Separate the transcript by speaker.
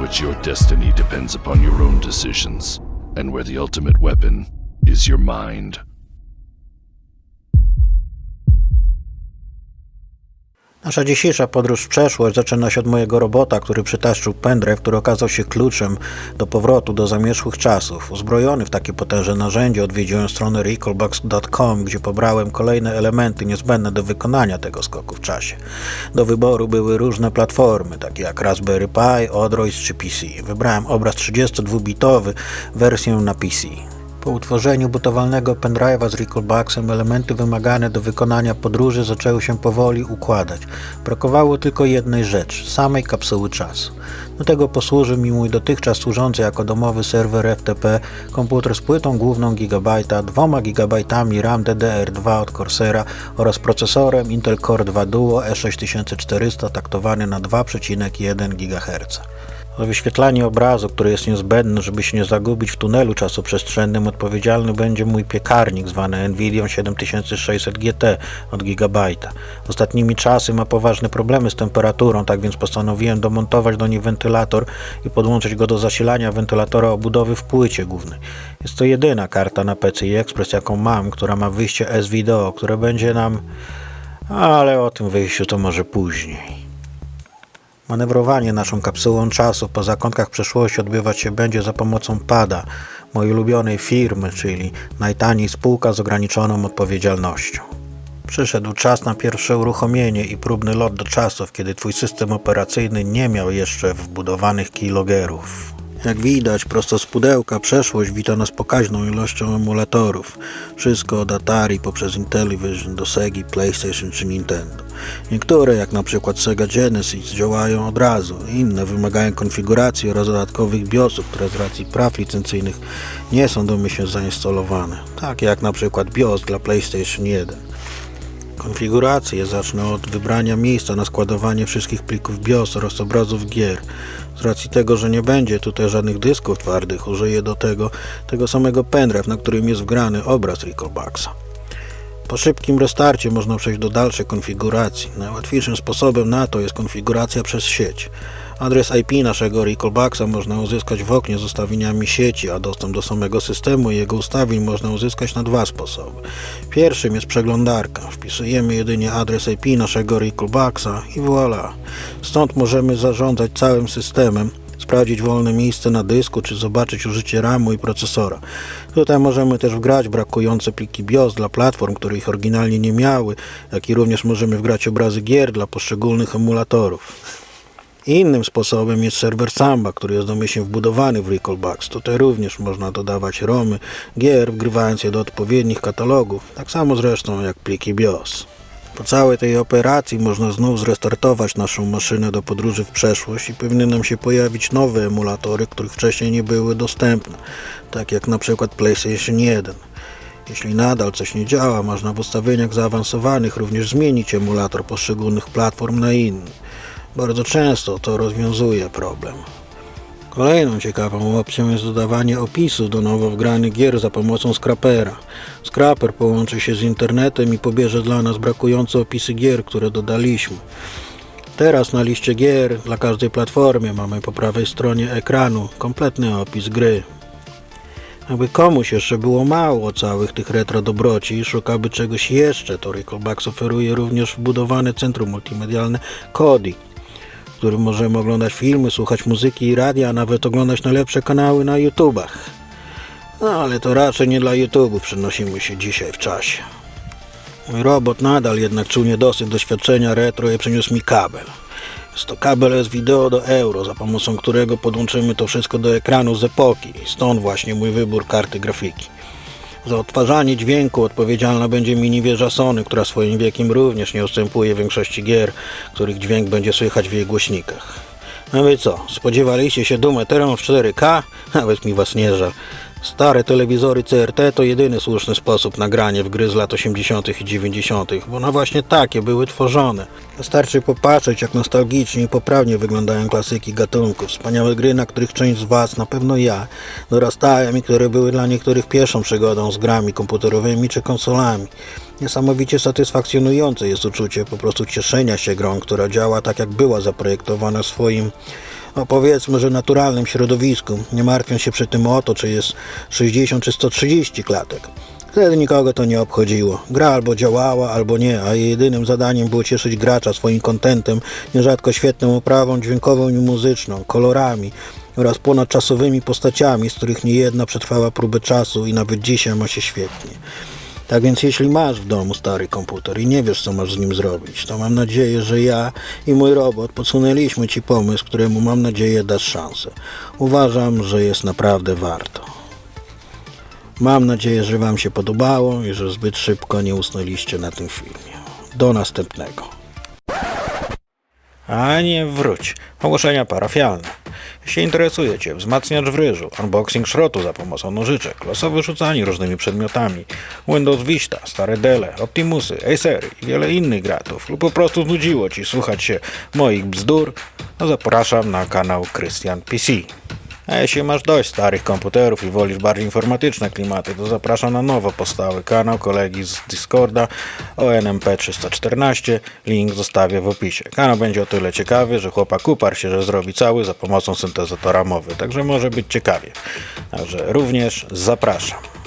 Speaker 1: which your destiny depends upon your own decisions, and where the ultimate weapon is your mind.
Speaker 2: Nasza dzisiejsza podróż w przeszłość zaczyna się od mojego robota, który przytaszczył pendrive, który okazał się kluczem do powrotu do zamierzchłych czasów. Uzbrojony w takie potężne narzędzie odwiedziłem stronę recallbox.com, gdzie pobrałem kolejne elementy niezbędne do wykonania tego skoku w czasie. Do wyboru były różne platformy, takie jak Raspberry Pi, Odroid czy PC. Wybrałem obraz 32-bitowy, wersję na PC. Po utworzeniu butowalnego pendrive'a z Recallboxem elementy wymagane do wykonania podróży zaczęły się powoli układać. Brakowało tylko jednej rzeczy, samej kapsuły czasu. Do tego posłużył mi mój dotychczas służący jako domowy serwer FTP komputer z płytą główną GB, 2 GB RAM DDR2 od Corsera oraz procesorem Intel Core 2 Duo E6400 taktowany na 2,1 GHz. Wyświetlanie obrazu, który jest niezbędny, żeby się nie zagubić w tunelu czasoprzestrzennym, odpowiedzialny będzie mój piekarnik zwany Nvidia 7600 GT od Gigabyte'a. Ostatnimi czasy ma poważne problemy z temperaturą, tak więc postanowiłem domontować do niej wentylator i podłączyć go do zasilania wentylatora obudowy w płycie głównej. Jest to jedyna karta na PCI Express, jaką mam, która ma wyjście S-Video, które będzie nam... ale o tym wyjściu to może później. Manewrowanie naszą kapsułą czasu po zakątkach przeszłości odbywać się będzie za pomocą pada, mojej ulubionej firmy, czyli najtaniej spółka z ograniczoną odpowiedzialnością. Przyszedł czas na pierwsze uruchomienie i próbny lot do czasów, kiedy twój system operacyjny nie miał jeszcze wbudowanych keylogerów. Jak widać, prosto z pudełka przeszłość wita nas pokaźną ilością emulatorów. Wszystko od Atari poprzez Intellivision do Segi, PlayStation czy Nintendo. Niektóre, jak na przykład Sega Genesis, działają od razu, inne wymagają konfiguracji oraz dodatkowych BIOSów, które z racji praw licencyjnych nie są domyślnie zainstalowane, takie jak na przykład BIOS dla PlayStation 1. Konfigurację zacznę od wybrania miejsca na składowanie wszystkich plików BIOS oraz obrazów gier. Z racji tego, że nie będzie tutaj żadnych dysków twardych, użyję do tego tego samego pendrive, na którym jest wgrany obraz Recallboxa. Po szybkim restarcie można przejść do dalszej konfiguracji. Najłatwiejszym sposobem na to jest konfiguracja przez sieć. Adres IP naszego Recallboxa można uzyskać w oknie z ustawieniami sieci, a dostęp do samego systemu i jego ustawień można uzyskać na dwa sposoby. Pierwszym jest przeglądarka. Wpisujemy jedynie adres IP naszego Recallboxa i voilà. Stąd możemy zarządzać całym systemem, sprawdzić wolne miejsce na dysku, czy zobaczyć użycie RAMu i procesora. Tutaj możemy też wgrać brakujące pliki BIOS dla platform, które ich oryginalnie nie miały, jak i również możemy wgrać obrazy gier dla poszczególnych emulatorów. Innym sposobem jest serwer Samba, który jest domyślnie wbudowany w Recallbox. Tutaj również można dodawać romy gier, wgrywając je do odpowiednich katalogów, tak samo zresztą jak pliki BIOS. Po całej tej operacji można znów zrestartować naszą maszynę do podróży w przeszłość i powinny nam się pojawić nowe emulatory, których wcześniej nie były dostępne, tak jak na przykład PlayStation 1. Jeśli nadal coś nie działa, można w ustawieniach zaawansowanych również zmienić emulator poszczególnych platform na inny. Bardzo często to rozwiązuje problem. Kolejną ciekawą opcją jest dodawanie opisu do nowo wgranych gier za pomocą scrapera. Scraper połączy się z internetem i pobierze dla nas brakujące opisy gier, które dodaliśmy. Teraz na liście gier dla każdej platformy mamy po prawej stronie ekranu kompletny opis gry. Jakby komuś jeszcze było mało całych tych retro dobroci i szukałby czegoś jeszcze, to Recallbox oferuje również wbudowane centrum multimedialne Kodi którym możemy oglądać filmy, słuchać muzyki i radia, a nawet oglądać najlepsze kanały na YouTubach. No ale to raczej nie dla YouTube'u przenosimy się dzisiaj w czasie. Mój robot nadal jednak czuł niedosyt doświadczenia retro i przyniósł mi kabel. Jest to kabel S-Video do Euro, za pomocą którego podłączymy to wszystko do ekranu z epoki. Stąd właśnie mój wybór karty grafiki. Za odtwarzanie dźwięku odpowiedzialna będzie mini wieża Sony, która swoim wiekiem również nie ustępuje większości gier, których dźwięk będzie słychać w jej głośnikach. No wy co, spodziewaliście się Doom Eternal w 4K? Nawet mi was nie żal. Stare telewizory CRT to jedyny słuszny sposób na granie w gry z lat 80. i 90., bo no właśnie takie były tworzone. Wystarczy popatrzeć, jak nostalgicznie i poprawnie wyglądają klasyki gatunku. Wspaniałe gry, na których część z Was, na pewno ja, dorastałem i które były dla niektórych pierwszą przygodą z grami komputerowymi czy konsolami. Niesamowicie satysfakcjonujące jest uczucie po prostu cieszenia się grą, która działa tak jak była zaprojektowana swoim no powiedzmy, że naturalnym środowisku, nie martwiąc się przy tym o to, czy jest 60 czy 130 klatek. Wtedy nikogo to nie obchodziło. Gra albo działała, albo nie, a jej jedynym zadaniem było cieszyć gracza swoim kontentem, nierzadko świetną oprawą dźwiękową i muzyczną, kolorami oraz ponadczasowymi postaciami, z których nie jedna przetrwała próbę czasu i nawet dzisiaj ma się świetnie. Tak więc jeśli masz w domu stary komputer i nie wiesz, co masz z nim zrobić, to mam nadzieję, że ja i mój robot podsunęliśmy Ci pomysł, któremu mam nadzieję dasz szansę. Uważam, że jest naprawdę warto. Mam nadzieję, że Wam się podobało i że zbyt szybko nie usnęliście na tym filmie. Do następnego. A nie wróć. Ogłoszenia parafialne. Jeśli interesuje Cię wzmacniacz w ryżu, unboxing szrotu za pomocą nożyczek, losowe rzucanie różnymi przedmiotami, Windows Vista, stare Dele, Optimusy, Acery i wiele innych gratów, lub po prostu znudziło Ci słuchać się moich bzdur, to zapraszam na kanał Christian PC. A jeśli masz dość starych komputerów i wolisz bardziej informatyczne klimaty, to zapraszam na nowo powstały kanał kolegi z Discorda ONMP 314. Link zostawię w opisie. Kanał będzie o tyle ciekawy, że chłopak uparł się, że zrobi cały za pomocą syntezatora mowy, także może być ciekawie. Także również zapraszam.